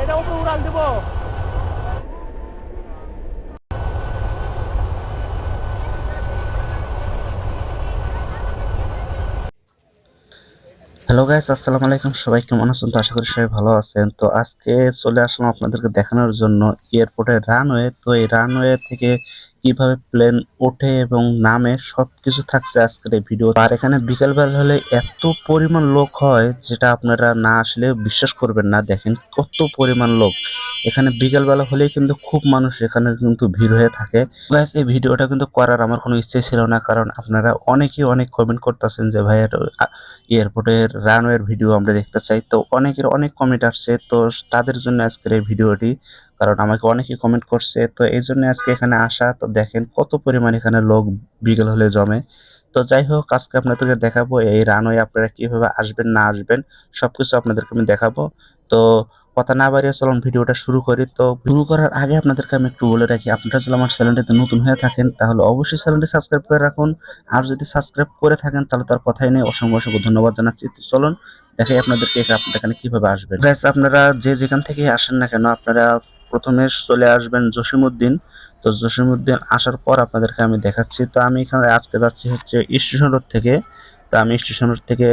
এটা উপরে উড়াল দেবো হ্যালো গাইস আসসালামু আলাইকুম। সবাই কেমন আছেন? তো আশা করি সবাই ভালো আছেন। তো আজকে চলে আসলাম আপনাদেরকে দেখানোর জন্য এয়ারপোর্টের রানওয়ে তো এই রানওয়ে থেকে কীভাবে প্লেন ওঠে এবং নামে সবকিছু থাকছে আজকের এই ভিডিও আর এখানে বিকেলবেলা হলে এত পরিমাণ লোক হয় যেটা আপনারা না আসলে বিশ্বাস করবেন না। দেখেন কত পরিমাণ লোক। এখানে বিকেলবেলা হলেই কিন্তু খুব মানুষ এখানে কিন্তু ভিড় হয়ে থাকে। গাইস এই ভিডিওটা কিন্তু করার আমার কোনো ইচ্ছে ছিল না, কারণ আপনারা অনেকেই অনেক কমেন্ট করতেছেন যে ভাই এয়ারপোর্টের রানওয়ের ভিডিও আমরা দেখতে চাই। তো অনেকের অনেক কমেন্ট আসছে। তো তাদের জন্য আজকের এই ভিডিওটি কারণ আমাকে অনেকেই কমেন্ট করছে, তো এই জন্য আজকে এখানে আসা। তো দেখেন কত পরিমাণ এখানে লোক বিকেল হলে জমে। তো যাই হোক, আজকে আপনাদেরকে দেখাবো এই রানওয়ে আপনারা কীভাবে আসবেন, না আসবেন, সবকিছু আপনাদেরকে আমি দেখাবো। তো কথা না বাড়িয়ে চলুন ভিডিওটা শুরু করি। তো শুরু করার আগে আপনাদেরকে আমি একটু বলে রাখি, আপনারা যদি আমার চ্যানেলটিতে নতুন হয়ে থাকেন, তাহলে অবশ্যই চ্যানেলটি সাবস্ক্রাইব করে রাখুন। আর যদি সাবস্ক্রাইব করে থাকেন, তাহলে তার কথাই নেই। অসংখ্য অসংখ্য ধন্যবাদ জানাচ্ছি। তো চলুন, দেখাই আপনাদেরকে এখানে আপনাদের এখানে কীভাবে আসবেন। আপনারা যে যেখান থেকে আসেন না কেন, আপনারা প্রথমে চলে আসবেন জসিমউদ্দিন। তো জসিমউদ্দিন আসার পর আপনাদেরকে আমি দেখাচ্ছি। তো আমি এখানে আজকে যাচ্ছি হচ্ছে স্টেশন রোড থেকে। তো আমি স্টেশন রোড থেকে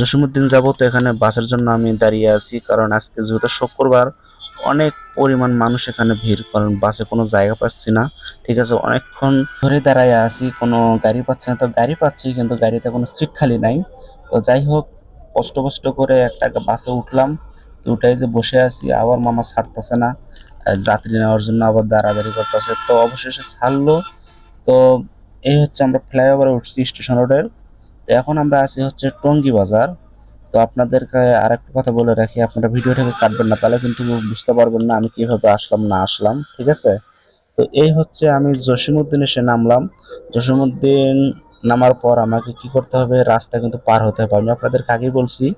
জসিমউদ্দিন যাব। তো এখানে বাসের জন্য আমি দাঁড়িয়ে আছি। কারণ আজকে যেহেতু শুক্রবার, অনেক পরিমাণ মানুষ এখানে ভিড় কারণ বাসে কোনো জায়গা পাচ্ছি না। ঠিক আছে, অনেকক্ষণ ধরে দাঁড়ায় আছি। কোনো গাড়ি পাচ্ছি না। তো গাড়ি পাচ্ছি, কিন্তু গাড়িতে কোনো সিট খালি নাই। তো যাই হোক, কষ্ট কষ্ট করে একটা বাসে উঠলাম। তো উঠাই যে বসে আছি, আবার মামা ছাড়তেছে না যাত্রী নেওয়ার জন্য আবার দাঁড়াদাঁড়ি করতেছে। তো অবশেষে ছাড়লো। তো এই হচ্ছে আমরা ফ্লাইওভারে উঠছি স্টেশন রোডের। তো এখন আমরা আছি হচ্ছে টঙ্গী বাজার। তো আপনাদেরকে আর একটা কথা বলে রাখি, আপনারা ভিডিওটাকে কাটবেন না, তাহলে কিন্তু বুঝতে পারবেন না আমি কীভাবে আসলাম, না আসলাম, ঠিক আছে? তো এই হচ্ছে আমি জসিমউদ্দিন এসে নামলাম। জসিমউদ্দিন নামার পর আমাকে কি করতে হবে? রাস্তা কিন্তু পার হতে হবে। আমি আপনাদেরকে আগেই বলছি,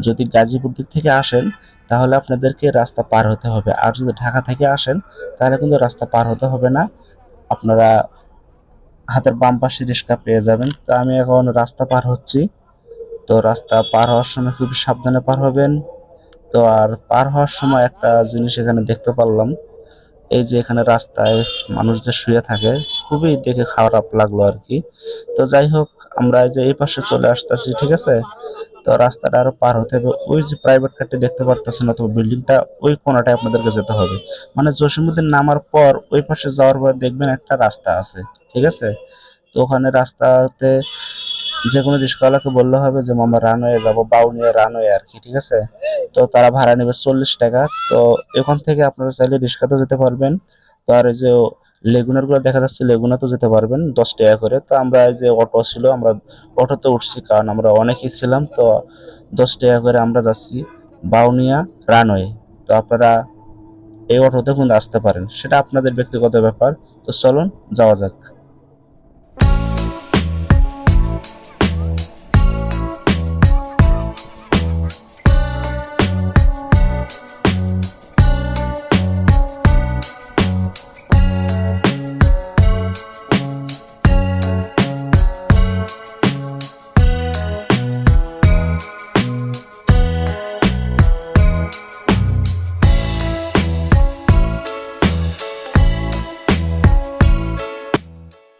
যদি গাজীপুর দিক থেকে আসেন, তাহলে আপনাদেরকে রাস্তা পার হতে হবে। আর যদি ঢাকা থেকে আসেন, তাহলে কিন্তু রাস্তা পার হতে হবে না। আপনারা হাতের বাম পাশে রিক্সা পেয়ে যাবেন। তো আমি এখন রাস্তা পার হচ্ছি। তো রাস্তা পার হওয়ার সময় খুবই সাবধানে পার হবেন। তো আর পার হওয়ার সময় একটা জিনিস এখানে দেখতে পারলাম। এই যে এখানে রাস্তায় মানুষ যে শুয়ে থাকে, খুবই দেখে খারাপ লাগল আর কি। তো যাই হোক, আমরা যে এই পাশে চলে আসতেছি, ঠিক আছে? তো রাস্তাটা আরও পার হতে হবে। ওই যে প্রাইভেট কারটি দেখতে পারতেছেন অথবা বিল্ডিংটা ওই কোনাটায় আপনাদেরকে যেতে হবে। মানে জসিমুদ্দিন নামার পর ওই পাশে যাওয়ার পর দেখবেন একটা রাস্তা আছে, ঠিক আছে? তো ওখানে রাস্তাতে যে কোনো রিক্সাওয়ালাকে বললে হবে যে মামা রানওয়ে যাব, বাউনিয়া রানওয়ে আর কি, ঠিক আছে? তো তারা ভাড়া নেবে চল্লিশ টাকা। তো এখান থেকে আপনারা চাইলে রিক্সাতেও যেতে পারবেন। তো আর যে লেগুনারগুলো দেখা যাচ্ছে, লেগুনাতেও যেতে পারবেন দশ টাকা করে। তো আমরা যে অটো ছিল, আমরা অটোতে উঠছি কারণ আমরা অনেকেই ছিলাম। তো দশ টাকা করে আমরা যাচ্ছি বাউনিয়া রানওয়ে। তো আপনারা এই অটোতে কিন্তু আসতে পারেন। সেটা আপনাদের ব্যক্তিগত ব্যাপার। তো চলুন, যাওয়া যাক।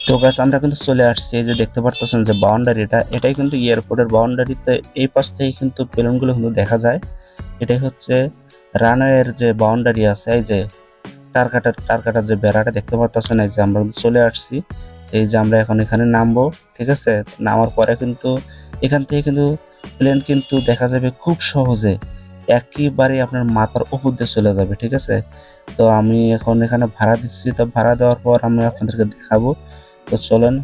তো গাছ আমরা কিন্তু চলে আসছি যে দেখতে পারতেছেন যে বাউন্ডারিটা, এটাই কিন্তু এয়ারপোর্টের বাউন্ডারিতে এই পাশ থেকে কিন্তু প্লেনগুলো কিন্তু দেখা যায়। এটাই হচ্ছে রানওয়ের যে বাউন্ডারি আছে, এই যে টারকাটার টারকাটার যে বেড়াটা দেখতে পারতেছেন, এই যে আমরা চলে আসছি। এই যে আমরা এখন এখানে নামবো, ঠিক আছে? নামার পরে কিন্তু এখান থেকে কিন্তু প্লেন কিন্তু দেখা যাবে খুব সহজে একেবারে আপনার মাথার উপর দিয়ে চলে যাবে, ঠিক আছে? তো আমি এখন এখানে ভাড়া দিচ্ছি, তো ভাড়া দেওয়ার পর আমি আপনাদেরকে দেখাবো তো চলেন।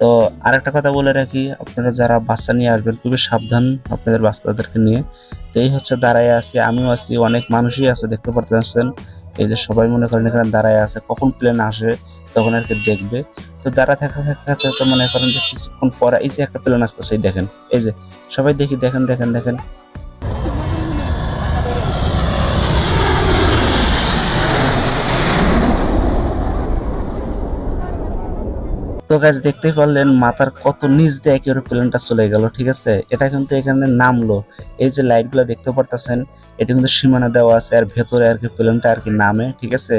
তো আরেকটা কথা বলে রাখি, আপনারা যারা বাচ্চা নিয়ে আসবেন, খুবই সাবধান আপনাদের বাচ্চাদেরকে নিয়ে। তো এই হচ্ছে দাঁড়ায় আছি, আমিও আছি, অনেক মানুষই আছে, দেখতে পারতেছেন। এই যে সবাই মনে করেন এখানে দাঁড়ায় আছে, কখন প্লেন আসে, তখন আর কি দেখবে। তো দাঁড়া থাকা থাকা থাকতে তো মনে করেন যে কিছুক্ষণ পরে, এই যে একটা প্লেন আসতেছে দেখেন, এই যে সবাই দেখি, দেখেন দেখেন দেখেন। তো গাছ দেখতে পারলেন, মাথার কত নিচ দিয়ে একেবারে প্লেনটা চলে গেল, ঠিক আছে? এটা কিন্তু এখানে নামলো। এই যে লাইটগুলো দেখতে পারতেছেন, এটা কিন্তু সীমানা দেওয়া আছে, আর ভেতরে আর কি প্লেনটা আর কি নামে, ঠিক আছে?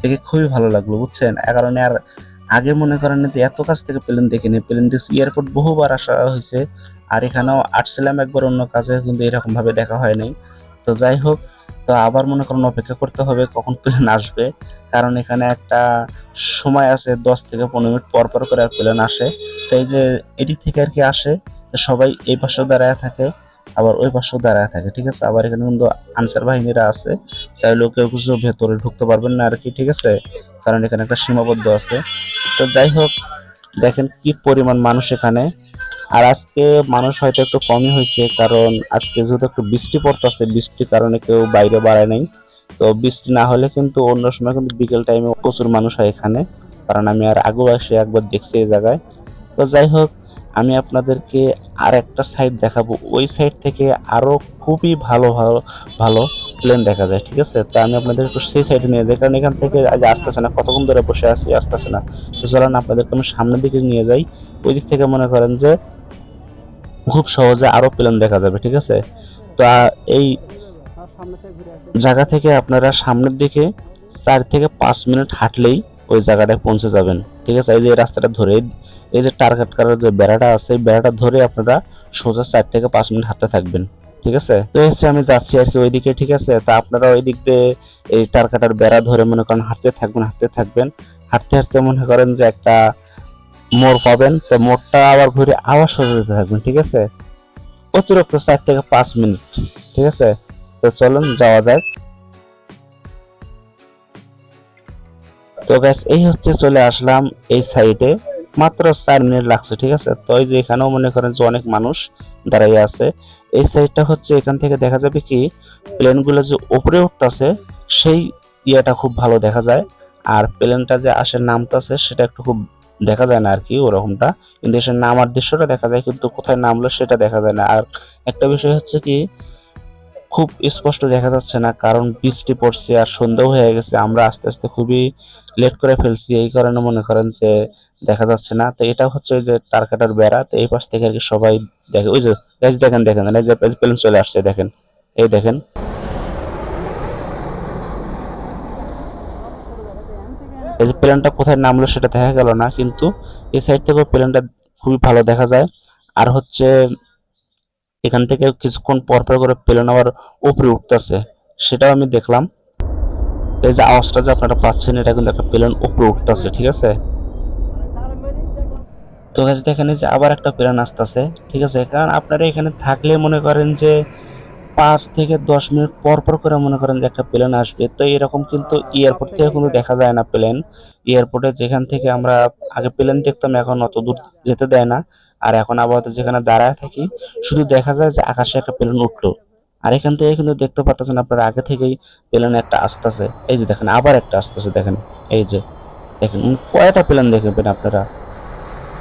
দেখে খুবই ভালো লাগল, বুঝছেন? এ কারণে আর আগে মনে করেন যে এত কাছ থেকে প্লেন দেখিনি, প্লেন দেখছি এয়ারপোর্ট বহুবার আসা হয়েছে, আর এখানেও আসছিলাম একবার অন্য কাজে, কিন্তু এরকম ভাবে দেখা হয় নাই তো যাই হোক তো আবার মনে করেন অপেক্ষা করতে হবে কখন প্লেন আসবে। কারণ এখানে একটা সময় আছে দশ থেকে পনেরো মিনিট পর পর করে প্লেন আসে। তো এই যে এদিক থেকে আর কি আসে সবাই এই পাশেও দাঁড়ায় থাকে, আবার ওই পাশেও দাঁড়ায় থাকে, ঠিক আছে? আবার এখানে কিন্তু আনসার বাহিনীরা আছে, চাইলেও কেউ কিছু ভেতরে ঢুকতে পারবেন না আর কি, ঠিক আছে? কারণ এখানে একটা সীমাবদ্ধ আছে। তো যাই হোক, দেখেন কি পরিমাণ মানুষ এখানে। আর আজকে মানুষ হয়তো একটু কমই হয়েছে, কারণ আজকে যেহেতু একটু বৃষ্টি পড়তেছে, বৃষ্টির কারণে কেউ বাইরে বাড়ায় নাই। তো বৃষ্টি না হলে কিন্তু অন্য সময় কিন্তু বিকেল টাইমে প্রচুর মানুষ হয় এখানে। কারণ আমি আর আগেও এসে একবার দেখছি এই জায়গায়। তো যাই হোক, আমি আপনাদেরকে আর একটা সাইড দেখাবো। ওই সাইড থেকে আরও খুবই ভালো ভালো ভালো প্লেন দেখা যায়, ঠিক আছে? তো আমি আপনাদের একটু সেই সাইডে নিয়ে যাই, কারণ এখান থেকে আজ আসতেছে না, কতক্ষণ ধরে বসে আছি আসতেছে না। তো চলেন আপনাদেরকে আমি সামনের দিকে নিয়ে যাই। ওই দিক থেকে মনে করেন যে খুব সহজে আরও প্লেন দেখা যাবে, ঠিক আছে? তো এই জায়গা থেকে আপনারা সামনের দিকে চার থেকে পাঁচ মিনিট হাঁটলেই ওই জায়গাটায় পৌঁছে যাবেন, ঠিক আছে? এই যে রাস্তাটা ধরে, এই যে টার্গেট করার যে বেড়াটা আছে বেড়াটা ধরে আপনারা সোজা চার থেকে পাঁচ মিনিট হাঁটতে থাকবেন, ঠিক আছে? তো এসে আমি যাচ্ছি আর কি ওইদিকে, ঠিক আছে? তা আপনারা ওই দিক দিয়ে এই টারকাটার বেড়া ধরে মনে করেন হাঁটতে থাকবেন হাঁটতে থাকবেন। হাঁটতে হাঁটতে মনে করেন যে একটা মোড় পাবেন, তো মোড়টা আবার ঘুরে আবার সোজা যেতে থাকবেন, ঠিক আছে? অতিরিক্ত চার থেকে পাঁচ মিনিট, ঠিক আছে? তো চলুন, যাওয়া যাক। তো গ্যাস এই হচ্ছে চলে আসলাম এই সাইডে মাত্র চার মিনিট লাগছে, ঠিক আছে? তো এই যে এখানেও মনে করেন যে অনেক মানুষ দাঁড়াইয়ে আছে। এই সাইডটা হচ্ছে এখান থেকে দেখা যাবে কি প্লেনগুলো যে উপরে উঠতেছে, সেই ইয়েটা খুব ভালো দেখা যায়। আর প্লেনটা যে আসে নামতেছে, সেটা একটু খুব দেখা যায় না আর কি ওরকমটা। কিন্তু এসে নামার দৃশ্যটা দেখা যায়, কিন্তু কোথায় নামলো সেটা দেখা যায় না। আর একটা বিষয় হচ্ছে কি, খুব স্পষ্ট দেখা যাচ্ছে না, কারণ বৃষ্টি পড়ছে আর সন্ধ্যা হয়ে গেছে। আমরা আস্তে আস্তে খুবই লেট করে ফেলছি, এই কারণে মনে করেন যে দেখা যাচ্ছে না। তো এটা হচ্ছে ওই যে তার কাটার বেড়া, তো এই পাশ থেকে আর কি সবাই দেখে ওই যে দেখেন দেখেন, এই যে চলে আসছে, দেখেন। এই দেখেন। এই যে প্লেনটা কোথায় নামলো সেটা দেখা গেল না, কিন্তু এই সাইড থেকে প্লেনটা খুবই ভালো দেখা যায়। আর হচ্ছে এখান থেকে কিছুক্ষণ পর পর করে প্লেন আবার উপরে উঠতেছে, সেটাও আমি দেখলাম। এই যে আওয়াজটা যে আপনারা পাচ্ছেন, এটা কিন্তু একটা প্লেন উপরে উঠতেছে, ঠিক আছে? তো দেখেন যে আবার একটা প্লেন আসতেছে, ঠিক আছে? কারণ আপনারা এখানে থাকলে মনে করেন যে পাঁচ থেকে দশ মিনিট পর পর করে মনে করেন যে একটা প্লেন আসবে। তো এরকম কিন্তু এয়ারপোর্ট থেকে কিন্তু দেখা যায় না প্লেন এয়ারপোর্টে যেখান থেকে আমরা আগে প্লেন দেখতাম, এখন অত দূর যেতে দেয় না। আর এখন আপাতত যেখানে দাঁড়ায় থাকি, শুধু দেখা যায় যে আকাশে একটা প্লেন উঠল। আর এখান থেকে কিন্তু দেখতে পাচ্ছেন আপনারা, আগে থেকেই প্লেন একটা আসতেছে। এই যে দেখেন, আবার একটা আসতেছে, দেখেন। এই যে দেখেন কয়টা প্লেন দেখবেন আপনারা?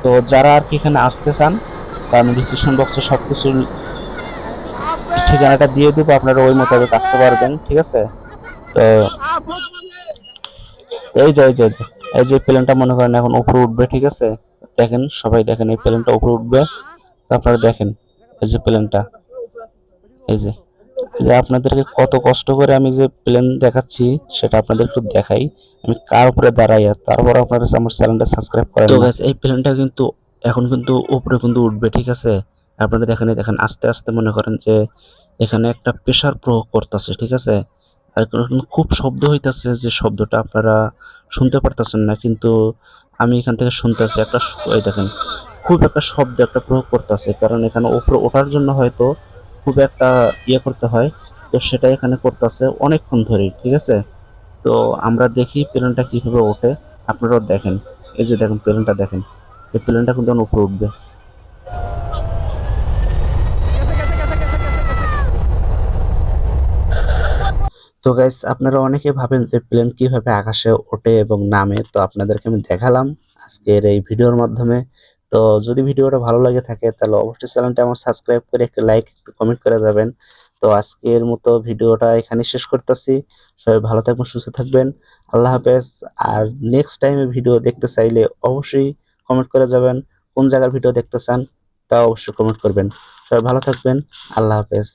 তো যারা আর কি এখানে আসতে চান তা আমি ডিসক্রিপশন বক্সে সব কিছু ঠিকানাটা দিয়ে দেবো আপনারা ওই মোতাবেক আসতে পারবেন ঠিক আছে? তো এই যে এই যে এই যে, প্লেনটা মনে করেন এখন উপরে উঠবে ঠিক আছে? দেখেন সবাই দেখেন এই প্লেনটা উপরে উঠবে আপনারা দেখেন এই যে প্লেনটা এই যে যে আপনাদেরকে কত কষ্ট করে আমি যে প্লেন দেখাচ্ছি সেটা আপনাদের একটু দেখাই। আমি কার উপরে দাঁড়াই আর তারপর আপনারা আমার চ্যানেলটা সাবস্ক্রাইব করেন তো এই প্লেনটা কিন্তু এখন কিন্তু উপরে কিন্তু উঠবে ঠিক আছে? আপনারা দেখেন দেখেন, আস্তে আস্তে মনে করেন যে এখানে একটা প্রেশার প্রয়োগ করতেছে, ঠিক আছে? আর খুব শব্দ হইতাছে যে শব্দটা আপনারা শুনতে পারতেছেন না, কিন্তু আমি এখান থেকে শুনতেছি একটা এই দেখেন, খুব একটা শব্দ একটা প্রয়োগ করতেছে, কারণ এখানে উপরে ওঠার জন্য হয়তো খুব একটা ইয়ে করতে হয়, তো সেটা এখানে করতেছে অনেকক্ষণ ধরে ঠিক আছে? তো আমরা দেখি প্লেনটা কীভাবে ওঠে, আপনারাও দেখেন, এই যে দেখেন, প্লেনটা দেখেন, এই প্লেনটা কিন্তু উপরে উঠবে। তো গাইস আপনারা অনেকে ভাবেন যে প্লেন কীভাবে আকাশে ওঠে এবং নামে, তো আপনাদেরকে আমি দেখালাম আজকের এই ভিডিওর মাধ্যমে। তো যদি ভিডিওটা ভালো লাগে থাকে, তাহলে অবশ্যই চ্যানেলটা আমার সাবস্ক্রাইব করে একটা লাইক একটু কমেন্ট করে যাবেন। তো আজকের মতো ভিডিওটা এখানে শেষ করতেছি। সবাই ভালো থাকবেন, সুস্থ থাকবেন। আল্লাহ হাফেজ। আর নেক্সট টাইমে ভিডিও দেখতে চাইলে অবশ্যই কমেন্ট করে যাবেন। কোন জায়গার ভিডিও দেখতে চান, তা অবশ্যই কমেন্ট করবেন। সবাই ভালো থাকবেন। আল্লাহ হাফেজ।